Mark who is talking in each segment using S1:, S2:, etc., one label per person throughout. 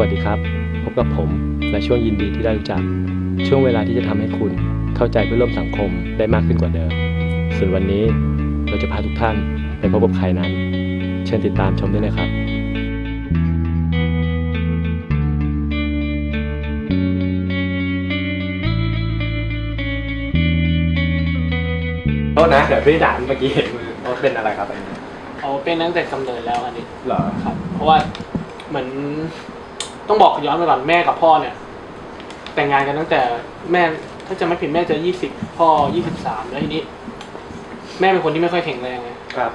S1: วัสดีครับ พบกับผมและช่วงยินดีที่ได้รู้จัก ช่วงเวลาที่จะทำให้คุณเข้าใจเพื่อนร่วมสังคมได้มากขึ้นกว่าเดิม ส่วนวันนี้เราจะพาทุกท่านไปพบกับใครนั้น เชิญติดตามชมได้เลยครับโทษนะเดี๋ยวพี่ด่านเมื่อกี้เห็นมือว่าเป็นอะไรครับอันนี้
S2: อ๋อเป็นตั้งแต่กำเนิดแล้วอันนี้
S1: เหรอ
S2: ครับ เพราะว่าเหมือน ต้องบอกย้อนไปก่อนแม่กับพ่อเนี่ย แต่งงานกันตั้งแต่แม่ถ้าจะไม่ผิดแม่จะยี่สิบพ่อยี่สิบสามแล้วทีนี้ แม่เป็นคนที่ไม่ค่อยแข็งแรงไง
S1: ครับ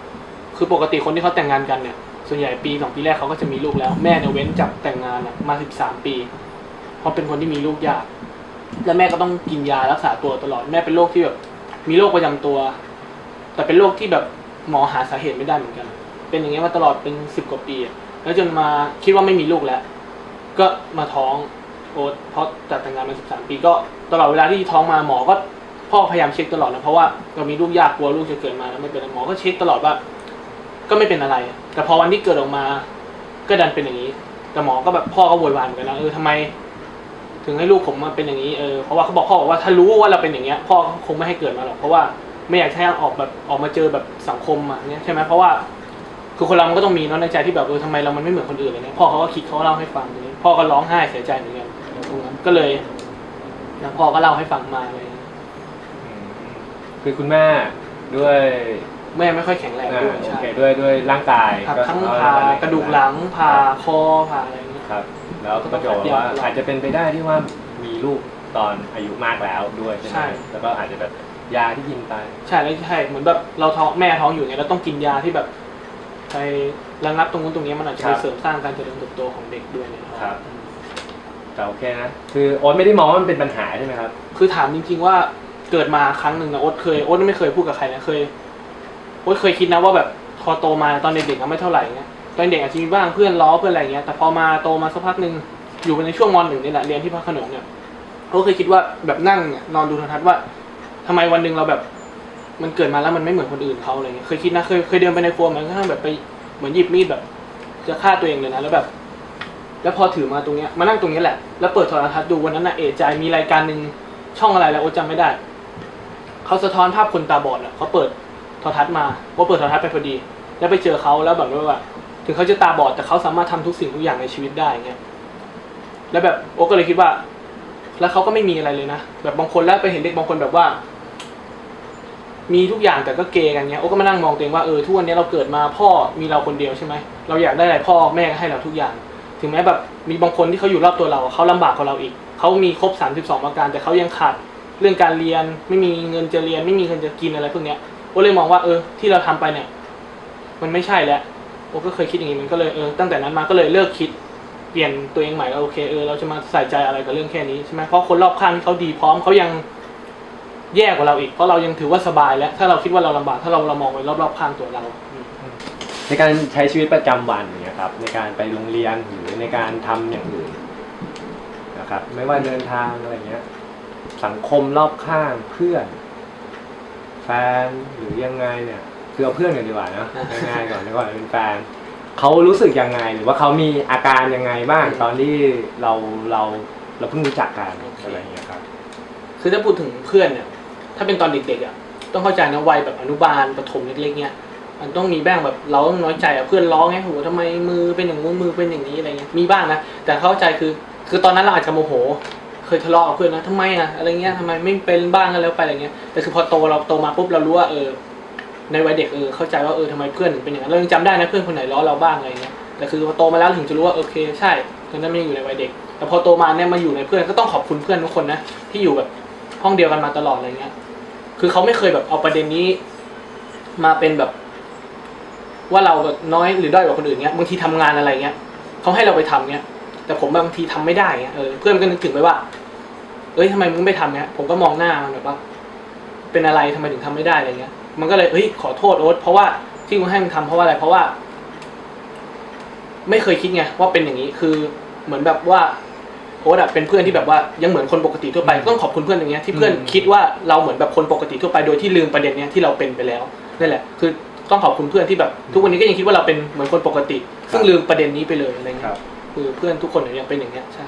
S2: คือปกติคนที่เขาแต่งงานกันเนี่ย ส่วนใหญ่ปีสองปีแรกเขาก็จะมีลูกแล้ว แม่เนี่ยเว้นจากแต่งงานน่ะมาสิบสามปีเพราะเป็นคนที่มีลูกยาก และแม่ก็ต้องกินยารักษาตัวตลอดแม่เป็นโรคที่แบบ มีโรคประจำตัว แต่เป็นโรคที่แบบหมอหาสาเหตุไม่ได้เหมือนกัน เป็นอย่างเงี้ยมาตลอดเป็นสิบกว่าปีอะแล้วจนมาคิดว่าไม่มีลูกแล้ว ก็มาท้องโอ๊ตเพราะจัดแต่งงานมาสิบสามปีก็ตลอดเวลาที่ท้องมาหมอก็พ่อพยายามเช็คตลอดนะเพราะว่าเรามีลูกยากกลัวลูกจะเกิดมาแล้วไม่เป็นหมอก็เช็คตลอดว่า ก็ไม่เป็นอะไร แต่พอวันที่เกิดออกมา ก็ดันเป็นอย่างนี้ แต่หมอก็แบบพ่อก็โวยวายเหมือนกันนะเออทำไม ถึงให้ลูกผมมาเป็นอย่างนี้เออเพราะว่าเขาบอกพ่อบอกว่าถ้ารู้ว่าเราเป็นอย่างเงี้ยพ่อคงไม่ให้เกิดมาหรอกเพราะว่าไม่อยากให้ออกแบบออกมาเจอแบบสังคมอะเนี้ยใช่ไหมเพราะว่าคือคนเรามันก็ต้องมีเนาะในใจที่แบบเออทำไมเรามันไม่เหมือนคนอื่นอะไรเงี้ยพ่อเขาก็คิดเขาเล่าให้ฟังอย่างนี้ พ่อก็ร้องไห้เสียใจเหมือนกันตรงนั้นก็เลยนะพ่อก็เล่าให้ฟังมาอะไรเลย
S1: อืมคือคุณแม่ด้วย
S2: แม่ไม่ค่อยแข็งแรง
S1: อ่า
S2: ด้วย
S1: โอ
S2: ใช่
S1: เคด้วยด้วยร่างกาย
S2: ครับ
S1: ก็
S2: ทั้ง
S1: เอ
S2: ผ่า
S1: อะไร
S2: กระดูกหลังผ่าคอผ่าอะไรเงี้ย
S1: ครับ แล้วก็จะบอกว่าอาจจะเป็นไปได้ที่ว่ามีลูกตอนอายุมากแล้วด้วยใช่ไห
S2: ใช่
S1: มแล้วก็อาจจะแบบยาที่กินไป
S2: ใช่แล้วใช่เหมือนแบบเราท้องแม่ท้องอยู่ไงเราต้องกินยาที่แบบ ไประงับตรงนู้นตรงนี้มันอาจจะ
S1: ครั
S2: ไป
S1: บ
S2: เสริมสร้างการเจริญเติบโตของเด็กด้วยเนี่ย
S1: ครับแต่โอเคนะ คือโอ๊ตไม่ได้มองว่ามันเป็นปัญหาใช่ไหมครับ
S2: คือถามจริงๆว่าเกิดมาครั้งหนึ่งนะโอ๊ตเคยโอ๊ตไม่เคยพูดกับใครนะเคยโอ๊ตเคยคิดนะว่าแบบพอโตมาตอนเด็กๆก็ไม่เท่าไหร่เงี้ยตอนเด็กอาจจะมีบ้างเพื่อนล้อเพื่อนอะไรเงี้ยแต่พอมาโตมาสักพักหนึ่งอยู่ในช่วงมหนึ่งนี่แหละเรียนที่พระโขนงเนี่ยโอ๊ตเคยคิดว่าแบบนั่งเนี่ยนอนดูโทรทัศน์ว่าทำไมวันหนึ่งเราแบบ มันเกิดมาแล้วมันไม่เหมือนคนอื่นเขาอะไรเงี้ยเคยคิดนะเคยเคยเดินไปในครัวมันก็ทั้งแบบไปเหมือนหยิบมีดแบบ จะฆ่าตัวเองเลยนะแล้วแบบ แล้วพอถือมาตรงเนี้ยมานั่งตรงนี้แหละแล้วเปิดโทรทัศน์ดูวันนั้นน่ะเอะใจมีรายการหนึ่งช่องอะไรแล้วโอจำไม่ได้เขาสะท้อนภาพคนตาบอดอะเขาเปิดโทรทัศน์มาว่าเปิดโทรทัศน์ไปพอดี แล้วไปเจอเขาแล้วแบบว่า ถึงเขาจะตาบอดแต่เขาสามารถทำทุกสิ่งทุกอย่างในชีวิตได้เงี้ยแล้วแบบโอก็เลยคิดว่า แล้วเขาก็ไม่มีอะไรเลยนะแบบบางคนแล้วไปเห็นเด็กบางคนแบบว่า มีทุกอย่างแต่ก็เกย์กันเงี้ยโอ้ก็มานั่งมองตัวเองว่าเออทุกวันนี้เราเกิดมาพ่อมีเราคนเดียวใช่ไหมเราอยากได้อะไรพ่อแม่ก็ให้เราทุกอย่าง ถึงแม้แบบมีบางคนที่เขาอยู่รอบตัวเราเขาลำบากกว่าเราอีกเขามีครบ 32ประการ แต่เขายังขาดเรื่องการเรียนไม่มีเงินจะเรียน ไม่มีเงินจะกินอะไรพวกเนี้ยโอ้เลยมองว่าเออที่เราทำไปเนี่ย มันไม่ใช่แล้วโอ้ก็เคยคิดอย่างนี้มันก็เลยเออตั้งแต่นั้นมาก็เลยเลิกคิดเปลี่ยนตัวเองใหม่แล้วโอเคเออเราจะมาใส่ใจอะไรกับเรื่องแค่นี้ใช่ไหมเพราะคนรอบข้างที่เขาดีพร้อมเขายัง แย่กว่าเราอีกเพราะเรายังถือว่าสบายแล้ว ถ้าเราคิดว่าเราลำบากถ้าเราเรามองไปรอบๆข้างตัวเราอืม
S1: ในการใช้ชีวิตประจำวันอย่างเงี้ยครับในการไปโรงเรียนหรือในการทำอย่างอื่นนะครับไม่ว่าเดินทางอะไรเงี้ย สังคมรอบข้างเพื่อน แฟนหรือยังไงเนี่ยคือเอาเพื่อนกันดีกว่านะง่ายๆก่อนดีกว่าเป็นแฟนเขารู้สึกยังไง หรือว่าเขามีอาการยังไงบ้างตอนที่เราเราเราเพิ่งรู้จักกันอะไรเงี้ยครับ
S2: คือถ้าพูดถึงเพื่อนเนี่ย ถ้าเป็นตอนเด็กๆอะต้องเข้าใจนะวัยแบบอนุบาลประถมเล็กๆเนี่ยมันต้องมีแบ้างแบบเราต้องน้อยใจอะเพื่อนร้องไงโหทำไมมือเป็นอย่างงู้นมือเป็นอย่างนี้อะไรเงี้ยมีบ้างนะแต่เข้าใจคือ คือตอนนั้นเราอาจจะโมโห เคยทะเลาะกับเพื่อนนะทำไมอะอะไรเงี้ยทำไมไม่เป็นบ้างกันแล้วไปอะไรเงี้ยแต่คือพอโตเราโตมาปุ๊บเรารู้ว่าเออในวัยเด็กเออเข้าใจว่าเออทำไมเพื่อนถึงเป็นอย่างนั้นเรายังจำได้นะเพื่อนคนไหนล้อเราบ้างอะไรเงี้ยแต่คือพอโตมาแล้วถึงจะรู้ว่าโอเคใช่ตอนนั้นไมันยังอยู่ในวัยเด็ก แต่พอโตมาเนี่ยมาอยู่ในเพื่อนก็ต้องขอบคุณเพื่อนทุกคนนะที่อยู่แบบห้องเดียวกันมาตลอดอะไรเงี้ย คือเขาไม่เคยแบบเอาประเด็นนี้ มาเป็นแบบ ว่าเราแบบน้อยหรือด้อยกว่าคนอื่นเงี้ยบางทีทำงานอะไรเงี้ยเขาให้เราไปทำเงี้ย แต่ผมบางทีทำไม่ได้เงี้ยเออเพื่อนก็นึกถึงไปว่าเอ้ยทำไมมึงไม่ทำเงี้ย ผมก็มองหน้ามันแบบว่า เป็นอะไรทำไมถึงทำไม่ได้อะไรเงี้ย มันก็เลยเฮ้ยขอโทษโอ๊ตเพราะว่าที่กูให้มึงทำเพราะว่าอะไรเพราะว่า ไม่เคยคิดไงว่าเป็นอย่างนี้คือเหมือนแบบว่า โอ๊ตอะเป็นเพื่อนที่แบบว่ายังเหมือนคนปกติทั่วไป
S1: อืม
S2: ต้องขอบคุณเพื่อนอย่างเงี้ยที่เพื่อน
S1: อืม
S2: คิดว่าเราเหมือนแบบคนปกติทั่วไปโดยที่ลืมประเด็นเนี้ยที่เราเป็นไปแล้วนั่นแหละ คือต้องขอบคุณเพื่อนที่แบบ ทุกวันนี้ก็ยังคิดว่าเราเป็นเหมือนคนปกติ ซึ่งลืมประเด็นนี้ไปเลยอะไร
S1: ค
S2: เงี้
S1: รั
S2: ย
S1: บ
S2: คือเพื่อนทุกคนเนี่ยยังเป็นอย่างเงี้ยใช่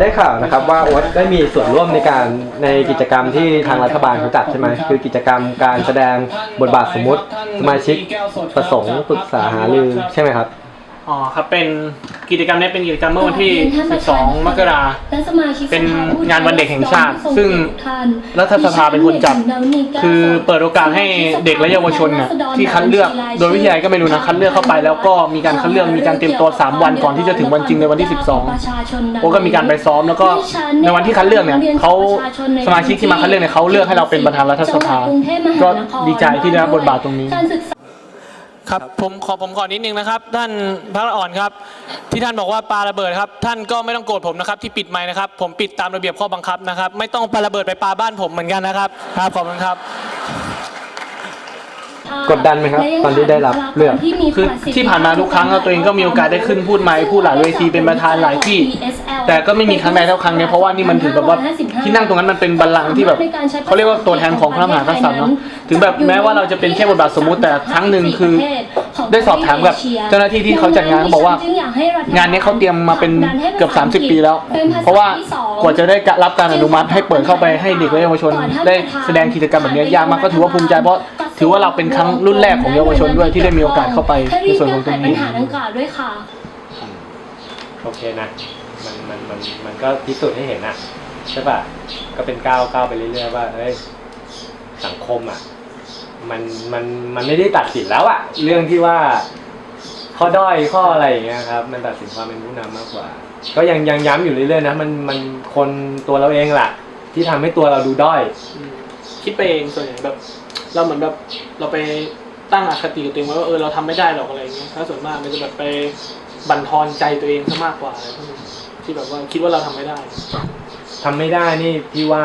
S1: ได้ข่าวนะครับว่าโอ๊ตได้มีส่วนร่วมในการในกิจกรรมที่ทางรัฐบาลเขาจัดใช่ไหมคือกิจกรรมการแสดงบทบาทสมมุติสมาชิกประสงค์ปรึกษาหารือใช่ไหมครับ
S2: อ๋อครับเป็นกิจกรรมนี้เป็นกิจกรรมเมื่อวันที่ 12 มกรา
S3: และสมาชิก
S2: เป็นงานวันเด็กแห่งชาติ
S3: ผู้ทรง
S2: ซึ่ง
S3: เกียรติทุกท่าน
S2: รัฐสภาเป็นคนจัด คือเปิดโอกาสให้เด็กและเยาวชนน่ะที่คัดเลือก โดยวิทยาลัยก็ไม่รู้นะคัดเลือกเข้าไปแล้วก็มีการคัดเลือกมีการเตรียมตัว 3 วันก่อนที่จะถึงวันจริงในวันที่ 12 โอ้ก็มีการไปซ้อมแล้วก็ในวันที่คัดเลือกเนี่ยเขาสมาชิกที่มาคัดเลือกเนี่ยเขาเลือกให้เราเป็นประธานรัฐสภา ก็ดีใจที่ได้รับบทบาทตรงนี้
S3: การศึกษา
S2: ครับผมขอผมขอนิดนึงนะครับ ท่านพระอ่อนครับ ที่ท่านบอกว่าปาระเบิดครับ ท่านก็ไม่ต้องโกรธผมนะครับ ที่ปิดไม้นะครับ ผมปิดตามระเบียบข้อบังคับนะครับ ไม่ต้องปาระเบิดไปปาบ้านผมเหมือนกันนะครับครับขอบคุณครับ
S1: กดดันไหมครับตอนที่ได้รับเลือก
S2: คือที่ผ่านมาทุกครั้งอะตัวเองก็มีโอกาสได้ขึ้นพูดไมค์พูดหลายเวทีเป็นประธานหลายที่ แต่ก็ไม่มีครั้งใดเท่าครั้งเนี้ยเพราะว่านี่มันถือแบบว่าที่นั่งตรงนั้นมันเป็นบัลลังก์ที่แบบเขาเรียกว่าตัวแทนของพระมหากษัตริย์เนาะ ถึงแบบแม้ว่าเราจะเป็นแค่บทบาทสมมุติแต่ครั้งหนึ่งคือ ได้สอบถามกับเจ้าหน้าที่ที่เขาจัดงานเขาบอกว่า งานนี้เขาเตรียมมาเป็นเกือบ 30 ปีแล้ว เพราะว่ากว่าจะได้รับการอนุมัติให้เปิดเข้าไปให้เด็กและเยาวชน ได้แสดงกิจกรรมแบบนี้ยากมากก็ถือว่าภูมิใจเพราะถือว่าเราเป็นครั้งรุ่นแรกของเยาวชนด้วยที่ได้มีโอกาสเข้าไปในส่วนของตรงนี้
S3: ค่ะ
S1: โอเคนะมันมันมันมันก็พิสูจน์ให้เห็นอะใช่ป่ะก็เป็นก้าวก้าวไปเรื่อยๆว่าเอ้ยสังคมอะ มันมันมันไม่ได้ตัดสินแล้วอะเรื่องที่ว่าข้อด้อยข้ออะไรอย่างเงี้ยครับ มันตัดสินความเป็นผู้นำมากกว่า ก็ยังยังย้ำอยู่เรื่อยๆนะมันมันคนตัวเราเองแหละที่ทำให้ตัวเราดูด้อย
S2: อืมคิดไปเองส่วนใหญ่แบบ เราเหมือนแบบเราไปตั้งอคติกับตัวเองไว้ว่าเออเราทำไม่ได้หรอกอะไรอย่างเงี้ยถ้าส่วนมากมันจะแบบไปบั่นทอนใจตัวเองซะมากกว่าอะไรพวกนี้ที่แบบว่าคิดว่าเราทำไม่ได้
S1: ทำไม่ได้นี่พี่ว่า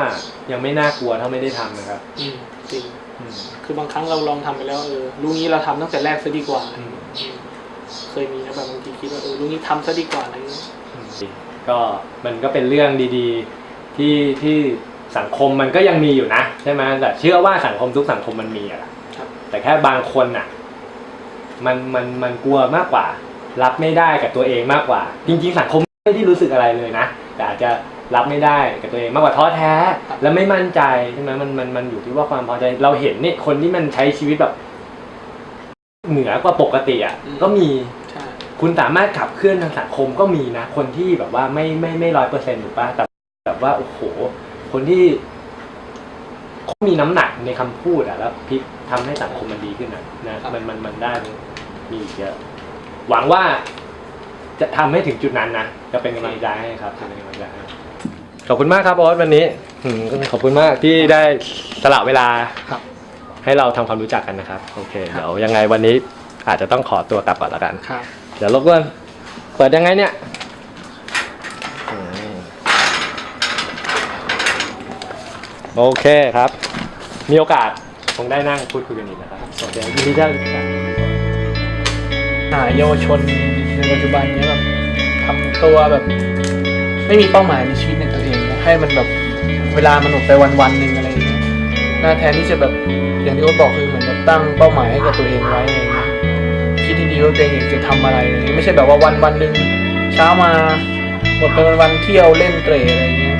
S1: ยังไม่น่ากลัวเท่าไม่ได้ทำนะครับ
S2: อืมจริง
S1: อืม
S2: คือบางครั้งเราลองทำไปแล้วเออรู้งี้เราทำตั้งแต่แรกซะดีกว่า
S1: อืม
S2: อืมเคยมีนะแบบบางทีคิดว่าเออรู้งี้ทำซะดีกว่าอะไรอย่างเงี้ย
S1: ก็มันก็เป็นเรื่องดีๆที่ที่สังคมมันก็ยังมีอยู่นะใช่ไหมแต่เชื่อว่าสังคมทุกสังคมมันมีอะ
S2: ครับ
S1: แต่แค่บางคนน่ะ มันมันมันกลัวมากกว่า รับไม่ได้กับตัวเองมากกว่า จริง ๆ สังคมไม่ได้รู้สึกอะไรเลยนะแต่อาจจะ รับไม่ได้กับตัวเองมากกว่าท้อแท้ และไม่มั่นใจใช่ไหมมันมันมันอยู่ที่ว่าความพอใจเราเห็นเนี่ยคนที่มันใช้ชีวิตแบบ เหนือกว่าปกติอะก็มี
S2: ใช่
S1: คุณสามารถขับเคลื่อนทางสังคมก็มีนะ คนที่แบบว่าไม่ไม่ไม่ร้อยเปอร์เซ็นต์ถูกปะแต่แบบว่าโอ้โห คนที่เขามีน้ำหนักในคำพูดอะแล้วพลิกทำให้สังคมมันดีขึ้นอะนะมันมันมันได้มีอีกเยอะ หวังว่าจะทำให้ถึงจุดนั้นนะจะเป็นกำลังใจให้ครับจะเป็นกำลังใจให้ ขอบคุณมากครับโอ๊ตวันนี้อืมก็ขอบคุณมากที่ได้สละเวลา
S2: ครับ
S1: ให้เราทำความรู้จักกันนะครับ โอเค เดี๋ยวยังไงวันนี้อาจจะต้องขอตัวกลับก่อนแล้วกัน
S2: ครับ
S1: เดี๋ยวรบกวนเปิดยังไงเนี่ยอืมโอเคครับ มีโอกาสคงได้นั่งพูดคุยกันอีกนะครับโอเคยินดีที่ได้รู้จัก
S2: หาเยาวชนในปัจจุบันเนี้ยแบบทำตัวแบบ ไม่มีเป้าหมายในชีวิตในตัวเองนะ ให้มันแบบเวลามันหมดไปวันวันๆหนึ่งอะไรอย่างเงี้ยน่าแทนที่จะแบบอย่างที่เขาบอกคือเหมือนแบบตั้งเป้าหมายให้กับตัวเองไว้อะไรอย่างเงี้ยคิดดีๆว่าตัวเองอยากจะทำอะไรอะไรเงี้ยไม่ใช่แบบว่าวันวันๆหนึ่งเช้ามาหมดไปวันวันเที่ยวเล่นเตร่อะไรอย่างเงี้ย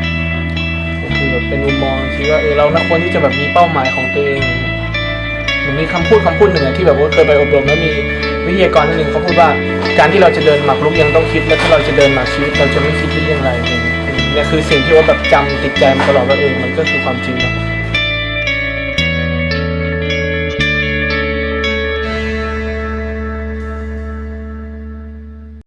S2: ก็คือแบบเป็นมุมมองที่ว่าเออเรานักควรที่จะแบบมีเป้าหมายของตัวเองมันมีคำพูดคำพูดหนึ่งอะที่แบบว่าเคยไปอบรมแล้วมีวิทยากรท่านหนึ่งเขาพูดว่าการที่เราจะเดินหมากรุกยังต้องคิดและถ้าเราจะเดินหมากชีวิตเราจะไม่คิดได้อย่างไรเนี่ย เนี่ยคือสิ่งที่ว่าแบบจำติดใจมาตลอดว่าเออมันก็คือความจริงนะ